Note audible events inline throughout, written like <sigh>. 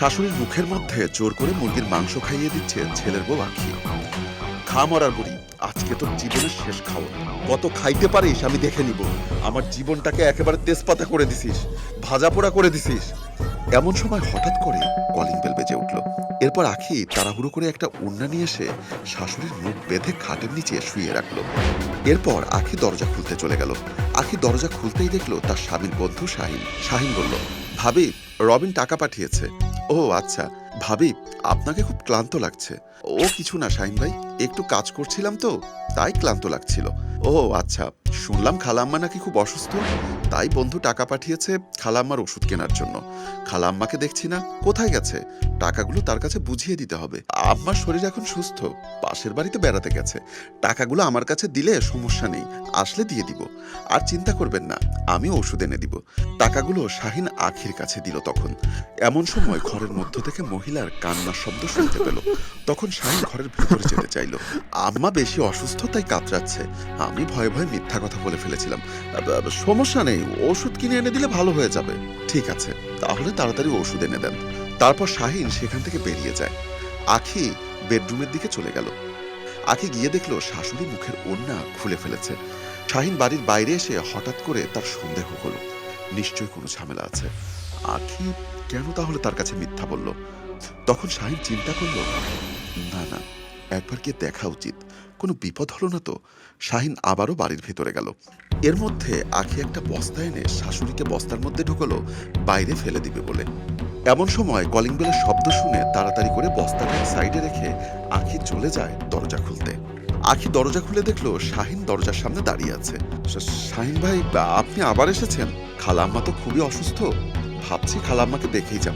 শাশুড়ির মুখের মধ্যে জোর করে মুরগির মাংস খাইয়ে দিচ্ছে ছেলের বউ আখি। খা মরার বুড়ি, আজকে তোর জীবনের শেষ খাওয়া কত খাইতে পারিস আমি দেখে নিব। আমার জীবনটাকে একেবারে তেজপাতা করে দিছিস, ভাজা পোড়া করে দিছিস। এমন সময় হঠাৎ করে কলিং বেল বেজে উঠল। এরপর আখি তাড়াহুড়ো করে একটা উন্না নিয়ে এসে শাশুড়ির মুখ বেঁধে খাটের নিচে শুয়ে রাখল। এরপর আখি দরজা খুলতে চলে গেল। আখি দরজা খুলতেই দেখল তার স্বামীর বন্ধু শাহিন। শাহিন বলল ভাবি রবিন টাকা পাঠিয়েছে। ও আচ্ছা। ভাবি আপনাকে খুব ক্লান্ত লাগছে। ও কিছু না, শাহিন ভাই। একটু কাজ করছিলাম তো, তাই ক্লান্ত লাগছিল। ও আচ্ছা শুনলাম খালাম্মা নাকি খুব অসুস্থ। তাই বন্ধু টাকা পাঠিয়েছে খালাম্মার ওষুধ কেনার জন্য। খালাম্মাকে দেখছি না, কোথায় গেছে? টাকাগুলো তার কাছে বুঝিয়ে দিতে হবে। আম্মার শরীর এখন সুস্থ, পাশের বাড়িতে বেড়াতে গেছে। টাকাগুলো আমার কাছে দিলে সমস্যা নেই, আসলে দিয়ে দিব। আর চিন্তা করবেন না, আমি ওষুধ এনে দিব। টাকাগুলো শাহিন আখির কাছে দিল তখন। এমন সময় ঘরের মধ্য থেকে মহিলার কান্নার শব্দ শুনতে পেল। তখন শাহিন ঘরের ভিতরে যেতে চাইল। আম্মা বেশি অসুস্থ তাই কাতরাচ্ছে। আমি ভয়ে ভয়ে মিথ্যা কথা বলে ফেলেছিলাম। সমস্যা নেই, ওষুধ কিনে এনে দিলে ভালো হয়ে যাবে। ঠিক আছে, তাহলে তাড়াতাড়ি ওষুধ এনে দেন। তারপর শাহিন সেখান থেকে বেরিয়ে যায়। আখি বেডরুমের দিকে চলে গেল। আখি গিয়ে দেখল শাশুড়ি মুখের ওড়না খুলে ফেলেছে। শাহিন বাড়ির বাইরে এসে হঠাৎ করে তার সন্দেহ হলো। নিশ্চয়ই কোনো ঝামেলা আছে। আখি কেন তাহলে তার কাছে মিথ্যা বলল? তখন শাহিন চিন্তা করল, না না, একবার গিয়ে দেখা উচিত। কোনো বিপদ হলো না তো? শাহিন আবারও বাড়ির ভেতরে গেল। এর মধ্যে আখি একটা বস্তা এনে শাশুড়িকে বস্তার মধ্যে ঢুকলো, বাইরে ফেলে দিবে বলে। এমন সময় কলিং বেলের শব্দ শুনে তাড়াতাড়ি করে বস্তাটা সাইডে রেখে আখি চলে যায় দরজা খুলতে। আখি দরজা খুলে দেখল শাহিন দরজার সামনে দাঁড়িয়ে আছে। শাহিন ভাই, আপনি আবার এসেছেন? খালাম্মা তো খুবই অসুস্থ। ভাবছি খালাম্মাকে দেখেই যাব।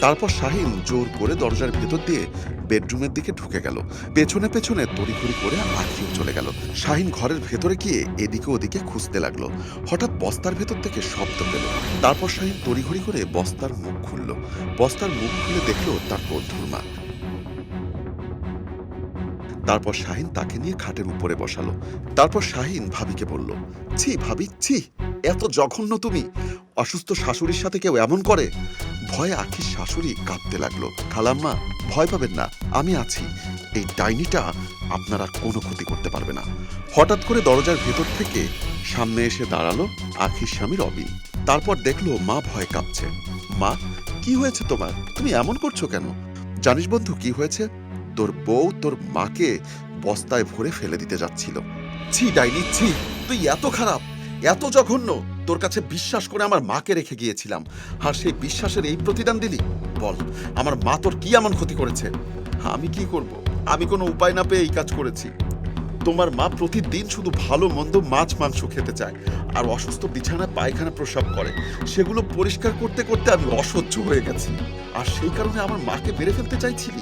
তারপর শাহিন জোর করে দরজার ভেতর দিয়ে বেডরুমের দিকে ঢুকে গেল। পেছনে পেছনে তড়িঘড়ি করে আখিও চলে গেল। শাহিন ঘরের ভেতরে গিয়ে এদিকে ওদিকে খুঁজতে লাগল। হঠাৎ বস্তার ভেতর থেকে শব্দ পেল। তারপর শাহিন তড়িঘড়ি করে বস্তার মুখ খুলল। বস্তার মুখ খুলে দেখল তার বন্ধুর মা। তারপর শাহিন তাকে নিয়ে খাটের উপরে বসালো। তারপর শাহিন ভাবিকে বলল, ছি ভাবি, ছি। এত জঘন্য তুমি? অসুস্থ শাশুড়ির সাথে কেউ এমন করে? ভয়ে আখির শাশুড়ি কাঁদতে লাগল। খালাম্মা, ভয় পাবেন না, আমি আছি। এই ডাইনিটা আপনারা কোনো ক্ষতি করতে পারবে না। হঠাৎ করে দরজার ভেতর থেকে সামনে এসে দাঁড়াল আখির স্বামী রবিন তারপর দেখল মা ভয় কাঁপছে। মা, কি হয়েছে তোমার? তুমি এমন করছ কেন? জানিস বন্ধু কি হয়েছে? তোর বউ তোর মাকে বস্তায় ভরে ফেলে দিতে যাচ্ছিল। ছি, ডাইনি, ছি, তুই এত খারাপ। এত জঘন্য। তোর কাছে বিশ্বাস করে আমার মাকে রেখে গিয়েছিলাম। আর সেই বিশ্বাসের এই প্রতিদান দিলি? বল, আমার মা তোর কি এমন ক্ষতি করেছে? আমি কি করব? আমি কোনো উপায় না পেয়ে এই কাজ করেছি। তোমার মা প্রতিদিন শুধু ভালো মন্দ মাছ মাংস খেতে চায়, আর অসুস্থ বিছানায় পায়খানা প্রসাব করে। সেগুলো পরিষ্কার করতে করতে আমি অসহ্য হয়ে গেছি। আর সেই কারণে আমার মাকে মেরে ফেলতে চাইছিলি?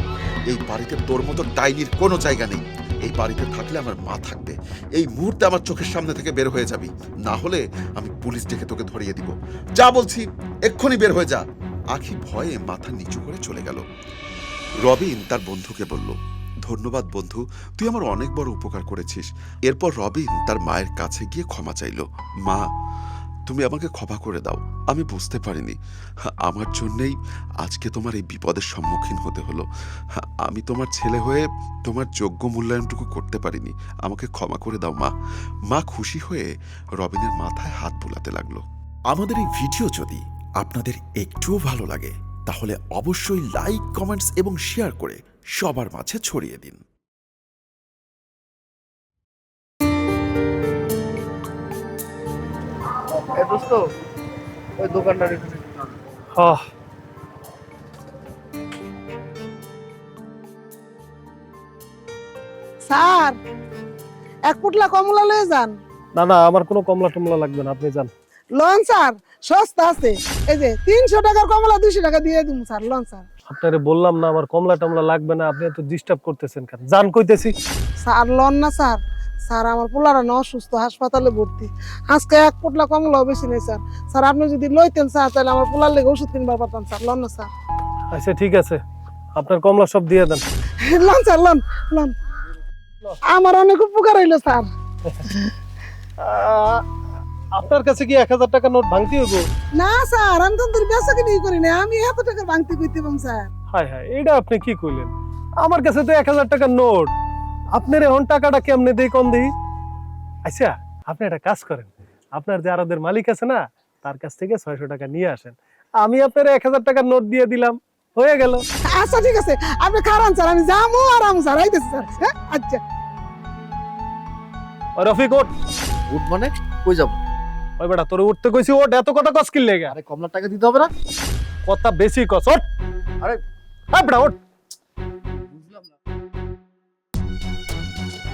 এই বাড়িতে তোর মতো ডাইনির কোনো জায়গা নেই। এই বাড়িতে থাকলে আমার মা থাকবে। এই মুহূর্তে আমার চোখের সামনে থেকে বের হয়ে যাবি। না হলে আমি পুলিশ ডেকে তোকে ধরিয়ে দিব। যা বলছি, এক্ষুনি বের হয়ে যা। আখি ভয়ে মাথা নিচু করে চলে গেল। রবিন তার বন্ধুকে বলল, ধন্যবাদ বন্ধু, তুই আমার অনেক বড় উপকার করেছিস। এরপর রবিন তার মায়ের কাছে গিয়ে ক্ষমা চাইল। মা তুমি আমাকে ক্ষমা করে দাও। আমি বুঝতে পারিনি। আমার জন্যেই আজকে তোমার এই বিপদের সম্মুখীন হতে হলো। আমি তোমার ছেলে হয়ে তোমার যোগ্য মূল্যায়নটুকু করতে পারিনি। আমাকে ক্ষমা করে দাও, মা। মা খুশি হয়ে রবিনের মাথায় হাত বোলাতে লাগল। আমাদের এই ভিডিও যদি আপনাদের একটুও ভালো লাগে, তাহলে অবশ্যই লাইক, কমেন্টস এবং শেয়ার করে সবার মাঝে ছড়িয়ে দিন। এ দোস্ত ওই দোকানটার হ্যাঁ। স্যার এক পুটলা কমলা লয়ে যান। না না আমার কোনো কমলা টমলা লাগবে না আপনি যান। লন স্যার সস্তা আছে। এই যে তিনশো টাকার কমলা দুইশো টাকা দিয়ে দিন স্যার লন স্যার। আপনারে বললাম না আমার কমলা টমলা লাগবে না আপনি এত ডিস্টার্ব করতেছেন কেন? যান কইতেছি। স্যার লন না স্যার। স্যার আমার পোলারা না অসুস্থ হাসপাতালে ভর্তি। আজকে এক পুটলা কমলাও বেশি নেই স্যার। স্যার আপনি যদি লইতেন স্যার তাহলে আমার পোলার লেগে ওষুধ কিনবার পারতাম স্যার। লন না স্যার। আচ্ছা ঠিক আছে। আপনার কমলা সব দিয়ে দেন। <laughs> লন স্যার লন লন। আমার অনেক উপকার হইল স্যার। আপনার কাছে কি এক হাজার টাকা নোট ভাঙতে হইব? না স্যার আমি তো তোর বেচা কিনি করি না আমি এত টাকা ভাঙতে কইতে পাম স্যার। হায় হায় এটা আপনি কি কইলেন? আমার কাছে তো এক হাজার টাকার নোট। আপনার এখন টাকাটা কেমনে দেই কম দেই? আচ্ছা আপনি একটা কাজ করেন। আপনার যে আরদের মালিক আছে না তার কাছ থেকে ছয়শো টাকা নিয়ে আসেন। আমি আপনার এক হাজার টাকার নোট দিয়ে দিলাম। হয়ে গেল। আচ্ছা ঠিক আছে। আপনি খারান স্যার আমি যাব আর আমি স্যার। আইতেছি স্যার। হ্যাঁ আচ্ছা। রফিক ওট উঠ মানে? কই যাব? ওই বেটা তোর উঠতে কইছি ওট এত কথা কস কিনলে গা আরে কমলার টাকা দিতে হবে না? কথা বেশি কস ওট আরে। হ্যাঁ বেটা ওট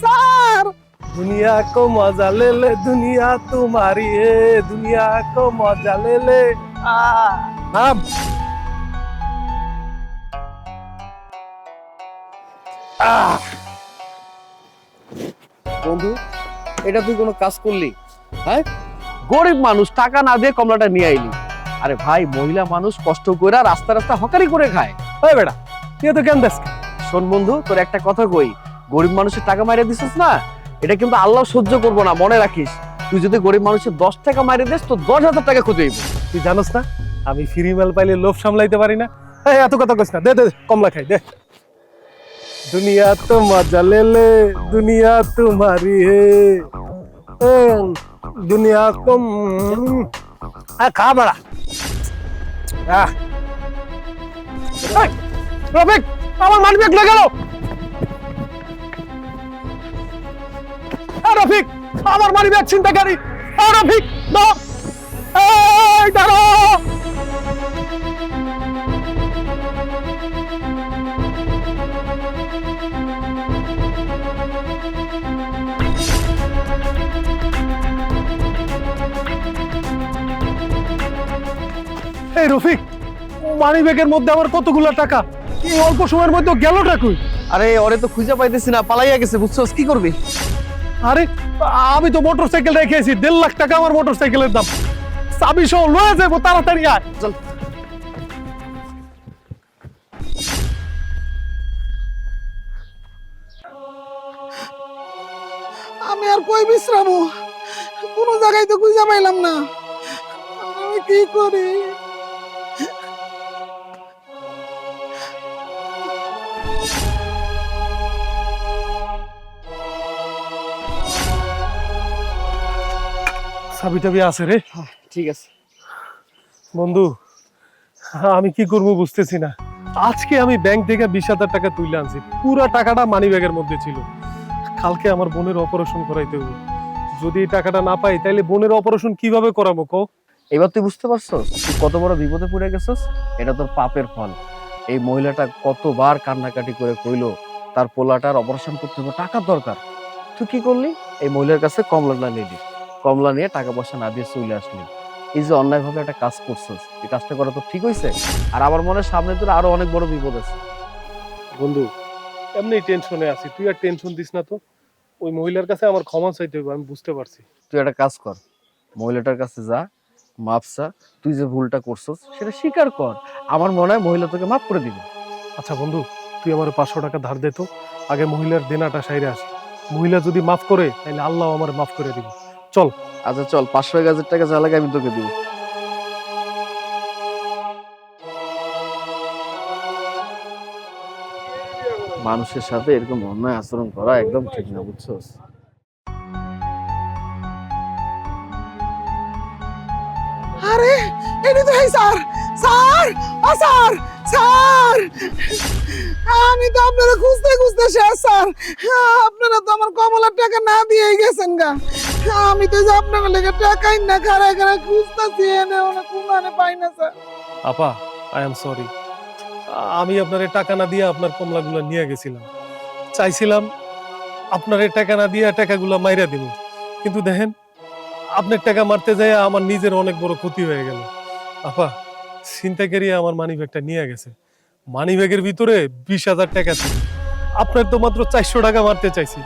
স্যার! দুনিয়া কো মজা লে লে দুনিয়া তোমারি হে দুনিয়া কো মজা লে লে। নাম। বন্ধু এটা তুই কোনো কাজ করলি? হ্যাঁ? গরিব মানুষ টাকা না দিয়ে কমলাটা নিয়ে আইলি। আরে ভাই মহিলা মানুষ কষ্ট করে রাস্তা রাস্তা হকারি করে খায়। হয় বেটা তুই তো কেন দেখ শোন বন্ধু তোর একটা কথা কই। গরিব মানুষের টাকা মাইরে দিছিস না, এটা কিন্তু আল্লাহ সহ্য করব না, মনে রাখিস। তুই যদি গরিব মানুষের দশ টাকা মাইরে দিস তো দশ হাজার টাকা খুঁজে তুই জানিস না, আমি ফ্রি মাল পাইলে লোভ সামলাইতে পারি না। এত কথা কইস না, দে কমলা খাই, দে। দুনিয়া তো মজা লেলে দুনিয়া তোমারি হে। দুনিয়া কম খা রবিক আমার মানবিক লেগে গেল। রফিক আমার রফিক এই রফিক, মানি ব্যাগের মধ্যে আমার কতগুলো টাকা? এই অল্প সময়ের মধ্যে গেল টাকুই আরে, ওরে তো খুঁজে পাইতেছি না, পালাইয়া গেছে, বুঝছস? কি করবি? আরে, আমি তো মোটর সাইকেল রেখেছি দেড় লাখ টাকা আমার মোটর সাইকেলের দাম। চাবি সহ লয়ে যাব, তাড়াতাড়ি আয়। চল। আমি আর কই বিশ্রামো? কোনো জায়গায় তো খুঁজে পাইলাম না। আমি কি করি? চাবি টাবি আছে রে। ঠিক আছে। বন্ধু আমি কি করব বুঝতেছি না। আজকে আমি ব্যাংক থেকে বিশ হাজার টাকা তুলে আনছি। পুরো টাকাটা মানি ব্যাগের মধ্যে ছিল। কালকে আমার বোনের অপারেশন করাইতে হবে। যদি এই টাকাটা না পাই তাহলে বোনের অপারেশন কীভাবে করাবো কো এবার তুই বুঝতে পারছস তুই কত বড় বিপদে পড়ে গেছস? এটা তোর পাপের ফল। এই মহিলাটা কতবার কান্নাকাটি করে কইলো তার পোলাটার অপারেশন করতে হবে টাকার দরকার। তুই কি করলি? এই মহিলার কাছে কমলাটা নিলি কমলা নিয়ে টাকা পয়সা না দিয়ে চলে আসলি। এই যে অন্যায়ভাবে একটা কাজ করছস এই কাজটা করা তো ঠিক হয়েছে? আর আমার মনে সামনে তোর আরও অনেক বড় বিপদ আছে। বন্ধু এমনি টেনশনে আছি। তুই আর টেনশন দিস না তো। ওই মহিলার কাছে আমার ক্ষমা চাইতে হবে আমি বুঝতে পারছি। তুই একটা কাজ কর। মহিলাটার কাছে যা মাপ চা। তুই যে ভুলটা করছস সেটা স্বীকার কর। আমার মনে হয় মহিলা তোকে মাফ করে দিবে। আচ্ছা বন্ধু তুই আমার পাঁচশো টাকা ধার দে তো। আগে মহিলার দেনাটা সাইরে আসি। মহিলা যদি মাফ করে তাহলে আল্লাহ আমার মাফ করে দিবে। চল। আচ্ছা চল পাঁচশো এক হাজার টাকা যা লাগে আমি তোকে দিব। মানুষের সাথে এরকম অন্যায় আচরণ করা একদম ঠিক না বুঝছ আরে এটি তো স্যার স্যার ও স্যার স্যার! আমি তো আপনারা খুঁজতে খুঁজতে স্যার আপনারা তো আমার কমলার টাকা না দিয়ে গেছেন গা। আমি তো যে আপনার লেগে টাকাই না খুঁজতেছি, এনে পাই না স্যার। আপা আই এম সরি আমি আপনার টাকা না দিয়ে আপনার কমলাগুলো নিয়ে গেছিলাম। চাইছিলাম আপনার টাকা না দিয়ে টাকাগুলো মাইরা দিব। কিন্তু দেখেন, আপনার টাকা মারতে যায় আমার নিজের অনেক বড় ক্ষতি হয়ে গেল। আপা, ছিনতাইকারী আমার মানি ব্যাগটা নিয়ে গেছে। মানি ব্যাগের ভিতরে বিশ হাজার টাকা ছিল। আপনার তো মাত্র চারশো টাকা মারতে চাইছি।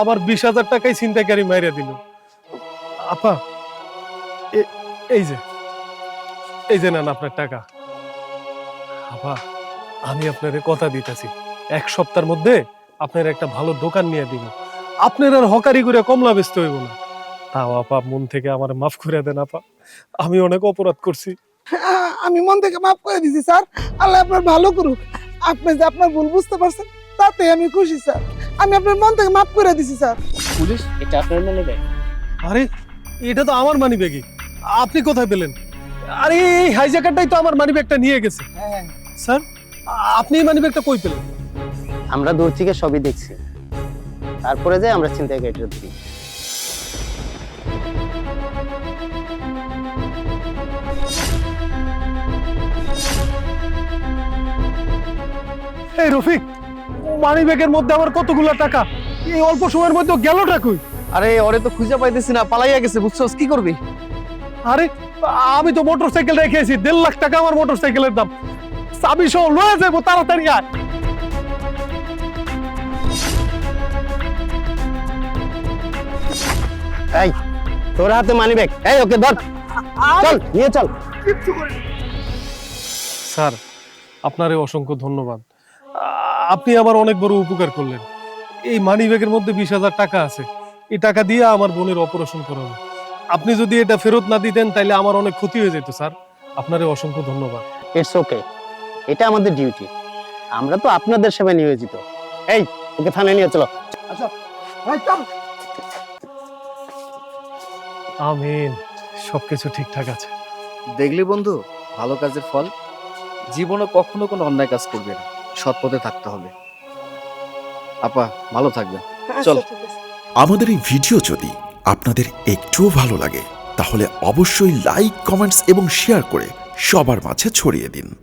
আবার বিশ হাজার টাকাই ছিনতাইকারী মাইরা দিল। আপা এই যে এই যে নেন আপনার টাকা। আপা, আমি আপনার কথা দিতেছি। এক সপ্তাহের মধ্যে আপনার একটা ভালো দোকান নিয়ে দিব আপনার আর হকারি করে কমলা ব্যস্ত হইব না। তাও আপা, মন থেকে আমার মাফ করে দেন আপা। আমি অনেক অপরাধ করছি। আমি মন থেকে মাফ করে দিছি, স্যার। আল্লাহ আপনার ভালো করুক। আপনি যে আপনার ভুল বুঝতে পারছেন তাতে আমি খুশি স্যার। আমি আপনার মন থেকে মাফ করে দিছি স্যার। পুলিশ এটা আপনার মনে দেয় আরে এটা তো আমার মানি ব্যাগই আপনি কোথায় পেলেন? আরে এই হাইজ্যাকারটাই তো আমার মানি ব্যাগটা নিয়ে গেছে। স্যার আপনি এই মানি ব্যাগটা কই পেলেন? আমরা দূর থেকে সবই দেখছি। তারপরে যে আমরা চিন্তায় কেটে ধরি এই রফিক মানি ব্যাগের মধ্যে আমার কতগুলো টাকা? এই অল্প সময়ের মধ্যে গেলটা কই? আরে ওরে তো খুঁজে পাইতেছি না পালাইয়া গেছে বুঝছস? কি করবি? আরে আমি তো মোটর সাইকেল রেখেছি দেড় লাখ টাকা আমার মোটর সাইকেলের দাম। চাবি সহ লয়ে যাব তাড়াতাড়ি আয়। এই তোর হাতে মানি ব্যাগ এই ওকে ধর। চল নিয়ে চল। স্যার আপনারে অসংখ্য ধন্যবাদ। আপনি আমার অনেক বড় উপকার করলেন। এই মানি ব্যাগের মধ্যে বিশ হাজার টাকা আছে। এই টাকা দিয়ে আমার বোনের অপারেশন করাবো। আপনি যদি এটা ফেরত না দিতেন তাহলে আমার অনেক ক্ষতি হয়ে যেত স্যার। আপনারে অসংখ্য ধন্যবাদ। ইটস ওকে এটা আমাদের ডিউটি আমরা তো আপনাদের সেবায় নিয়োজিত। এই ওকে থানায় নিয়ে চলো। আমিন। সবকিছু ঠিকঠাক আছে। দেখলি বন্ধু ভালো কাজের ফল। জীবনে কখনো কোনো অন্যায় কাজ করবে না। সৎ পথে থাকতে হবে আপা ভালো থাকবেন চল। আচ্ছা, আছে। আমাদের এই ভিডিও যদি আপনাদের একটুও ভালো লাগে তাহলে অবশ্যই লাইক কমেন্টস এবং শেয়ার করে সবার মাঝে ছড়িয়ে দিন